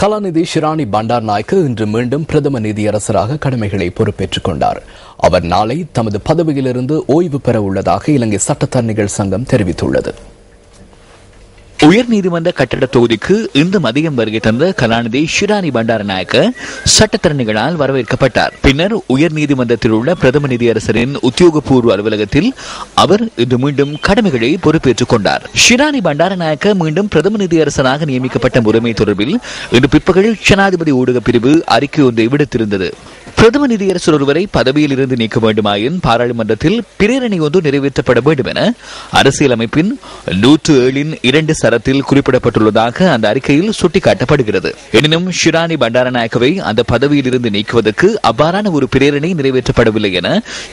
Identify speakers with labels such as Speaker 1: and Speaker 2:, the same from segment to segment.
Speaker 1: கலாநிதி ஷிராணி பண்டார் நாய்க்கு இன்று மீண்டும் பிரதம நீதியரசராக கடமைகளை பொறுப்பேற்றுக் கொண்டார். அவர் நாளை தமது பதவியிலிருந்து ஓய்வு பெற உள்ளதாக இலங்கை சட்டத்தரணிகள் சங்கம் தெரிவித்துள்ளது.
Speaker 2: உயர்நீதிமன்ற கட்டட தொகுதிக்கு இன்று மதியம் வருகை தந்த கலாநிதி ஷிராணி பண்டாரநாயக்க சட்டத்தரணிகளால் வரவேற்கப்பட்டார். பின்னர் உயர்நீதிமன்றத்தில் உள்ள பிரதம நிதியரசரின் உத்தியோகபூர்வ அலுவலகத்தில் அவர் இன்று மீண்டும் கடமைகளை பொறுப்பேற்றுக் கொண்டார். ஷிராணி பண்டாரநாயக்க மீண்டும் பிரதம நிதியரசராக நியமிக்கப்பட்ட முறைமை தொடர்பில் இன்று பிற்பகலில் ஜனாதிபதி ஊடக பிரிவு அறிக்கை ஒன்றை விடுத்திருந்தது. பிரதம நிதியரசர் ஒருவரை பதவியில் இருந்து நீக்க வேண்டுமாயின் பாராளுமன்றத்தில் பிரேரணை ஒன்று நிறைவேற்றப்பட வேண்டும் என அரசியலமைப்பின் நூற்று ஏழின் இரண்டு தரத்தில் குறிப்பிடப்பட்டுள்ளதாக அந்த அறிக்கையில் சுட்டிக்காட்டப்படுகிறது. எனினும் ஷிராணி பண்டாரநாயக்கவை அந்த பதவியில் இருந்து நீக்குவதற்கு அவ்வாறான ஒரு பிரேரணை நிறைவேற்றப்படவில்லை என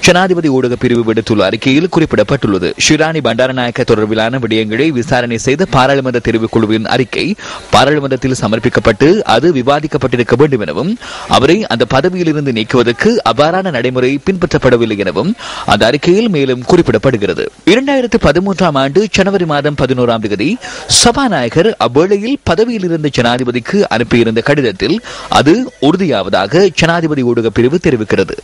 Speaker 2: ஜனாதிபதி ஊடக பிரிவு விடுத்துள்ள அறிக்கையில் குறிப்பிடப்பட்டுள்ளது. ஷிராணி பண்டாரநாயக்க தொடர்பிலான விடயங்களை விசாரணை செய்த பாராளுமன்ற தெரிவுக்குழுவின் அறிக்கை பாராளுமன்றத்தில் சமர்ப்பிக்கப்பட்டு அது விவாதிக்கப்பட்டிருக்க வேண்டும் எனவும் அவரை அந்த பதவியில் இருந்து நீக்குவதற்கு அவ்வாறான நடைமுறை பின்பற்றப்படவில்லை எனவும் அந்த அறிக்கையில் மேலும் குறிப்பிடப்படுகிறது. இரண்டாயிரத்து பதிமூன்றாம் ஆண்டு ஜனவரி மாதம் பதினோராம் தேதி சபாநாயகர் அவ்வேளையில் பதவியில் இருந்த ஜனாதிபதிக்கு அனுப்பியிருந்த கடிதத்தில் அது உறுதியாவதாக ஜனாதிபதி ஊடக பிரிவு தெரிவிக்கிறது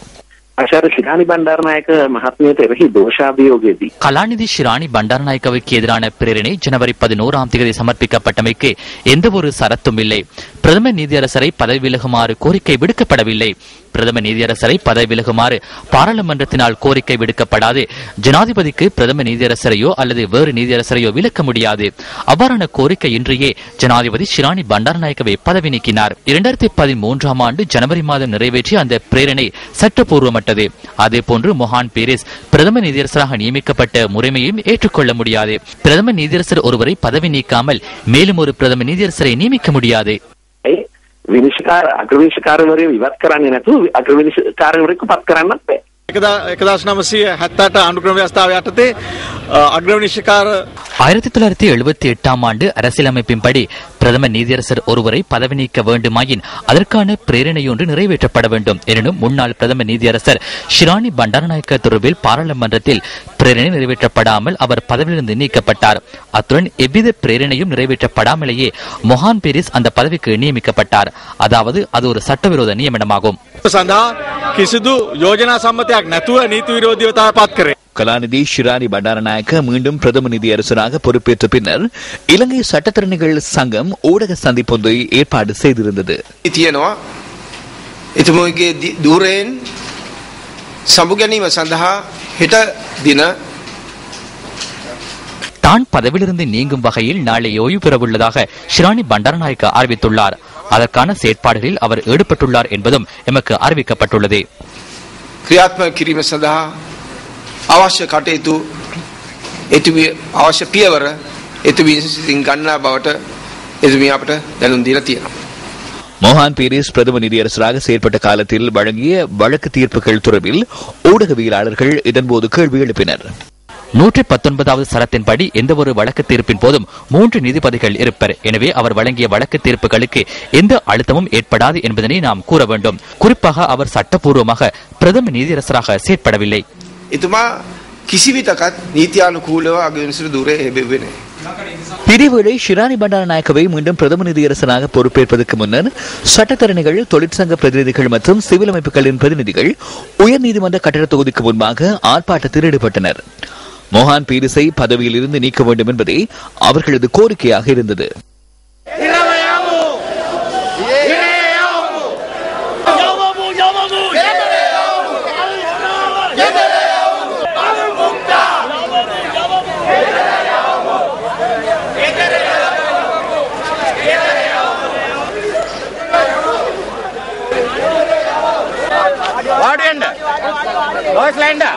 Speaker 3: ආචාර්ය ශිරානි බණ්ඩාරනායක මහත්මියට එරෙහි දෝෂාභියෝගයේදී
Speaker 4: கலாநிதி ஷிராணி பண்டாரநாயக்கவுக்கு எதிரான பிரேரணை ஜனவரி பதினோராம் தேதி சமர்ப்பிக்கப்பட்டமைக்கு எந்த ஒரு சரத்தும் இல்லை பிரதம நீதியரசரை பதவி விலகுமாறு கோரிக்கை விடுக்கப்படவில்லை. பிரதம நீதியரசரை பதவி விலகுமாறு பாராளுமன்றத்தினால் கோரிக்கை விடுக்கப்படாது. ஜனாதிபதிக்கு பிரதம நீதியரசரையோ அல்லது வேறு நீதியரசரையோ விலக்க முடியாது. அவ்வாறான கோரிக்கை இன்றியே ஜனாதிபதி ஷிராணி பண்டாரநாயக்கவை பதவி நீக்கினார். இரண்டாயிரத்தி பதிமூன்றாம் ஆண்டு ஜனவரி மாதம் நிறைவேற்றிய அந்த பிரேரணை சட்டப்பூர்வமற்றது அதேபோன்று மொஹான் பீரிஸ் பிரதம நீதியரசராக நியமிக்கப்பட்ட முறைமையும் ஏற்றுக்கொள்ள முடியாது. பிரதம நீதியரசர் ஒருவரை பதவி நீக்காமல் மேலும் ஒரு பிரதம நீதியரசரை நியமிக்க முடியாது.
Speaker 3: ඒ විනිශ්චයකාර අග්‍රවිනිශ්චකාරවරයෝ ඉවත් කරන්නේ නැතුව අග්‍රවිනිශ්චකාරවරයෙකු පත් කරන්නත් බෑ.
Speaker 4: ஆயிரத்தி எழுபத்தி எட்டாம் ஆண்டு அரசியலமைப்பின்படி பிரதம நீதியரசர் ஒருவரை பதவி நீக்க வேண்டுமாயின் அதற்கான பிரேரணையொன்று நிறைவேற்றப்பட வேண்டும் எனினும் முன்னாள் பிரதம நீதியரசர் ஷிராணி பண்டாரநாயக்க தொடர்பில் பாராளுமன்றத்தில் பிரேரணை நிறைவேற்றப்படாமல் அவர் பதவியிலிருந்து நீக்கப்பட்டார் அத்துடன் எவ்வித பிரேரணையும் நிறைவேற்றப்படாமலேயே மொஹான் பீரிஸ் அந்த பதவிக்கு நியமிக்கப்பட்டார் அதாவது அது ஒரு சட்டவிரோத நியமனமாகும்
Speaker 5: සඳහා කිසිදු යෝජනා සම්මතයක් නැතුව නීති විරෝධීවතාව පත් කරේ.
Speaker 2: கலாநிதி ஷிராணி பண்டாரநாயக்க மீண்டும் பிரதம நீதியரசராக பொறுப்பேற்ற பின்னர் இலங்கை சட்டத்தரணிகள் சங்கம் ஊடக சந்திப்பொன்றை ஏற்பாடு செய்திருந்தது
Speaker 6: තියෙනවා එතුමගේ දූරයෙන් සඹු ගැනීම සඳහා හෙට දින
Speaker 4: தான் பதவியிலிருந்து நீங்கும் வகையில் நாளை ஓய்வு பெறவுள்ளதாக ஷிராணி பண்டாரநாயக்க அறிவித்துள்ளார் அதற்கான செயற்பாடுகளில் அவர் ஈடுபட்டுள்ளார் என்பதும் எமக்கு அறிவிக்கப்பட்டுள்ளது
Speaker 6: ක්‍රියාත්මක කිරීම සඳහා අවශ්‍ය කටයුතු එතුමිය අවශ්‍ය පියවර එතුමිය සිතින් ගන්නා බවට එතුමිය අපට දැනුම් දීලා තියෙනවා.
Speaker 2: மோஹான் பீரிஸ் பிரதம நீதியரசராக செயற்பட்ட காலத்தில் வழங்கிய வழக்கு தீர்ப்புகள் தொடர்பில் ஊடகவியலாளர்கள் இதன்போது கேள்வி எழுப்பினர்
Speaker 4: நூற்றி பத்தொன்பதாவது சரத்தின்படி எந்தவொரு வழக்கு தீர்ப்பின் போதும் மூன்று நீதிபதிகள் இருப்பர் எனவே அவர் வழங்கிய வழக்கு தீர்ப்புகளுக்கு எந்த அழுத்தமும் ஏற்படாது என்பதனை நாம் கூற வேண்டும் குறிப்பாக அவர் சட்டப்பூர்வமாக பிரதம நீதியரசராக செயற்படவில்லை
Speaker 6: එතුමා කිසිවිටකත් නීතියානුකූලව අගවිනිසට දුරේ හෙබෙවේ නැහැ.
Speaker 2: பிரிவுகளை ஷிராணி பண்டாரநாயக்கவை மீண்டும் பிரதம நீதியரசராக பொறுப்பேற்பதற்கு முன்னர் சட்டத்தரணிகள் தொழிற்சங்க பிரதிநிதிகள் மற்றும் சிவில் அமைப்புகளின் பிரதிநிதிகள் உயர்நீதிமன்ற கட்டட தொகுதிக்கு முன்பாக ஆர்ப்பாட்டத்தில் ஈடுபட்டனர் மோஹான் பீரிஸை பதவியில் இருந்து நீக்க வேண்டும் என்பதே அவர்களது கோரிக்கையாக இருந்தது
Speaker 5: Deutschländer! Deutschländer!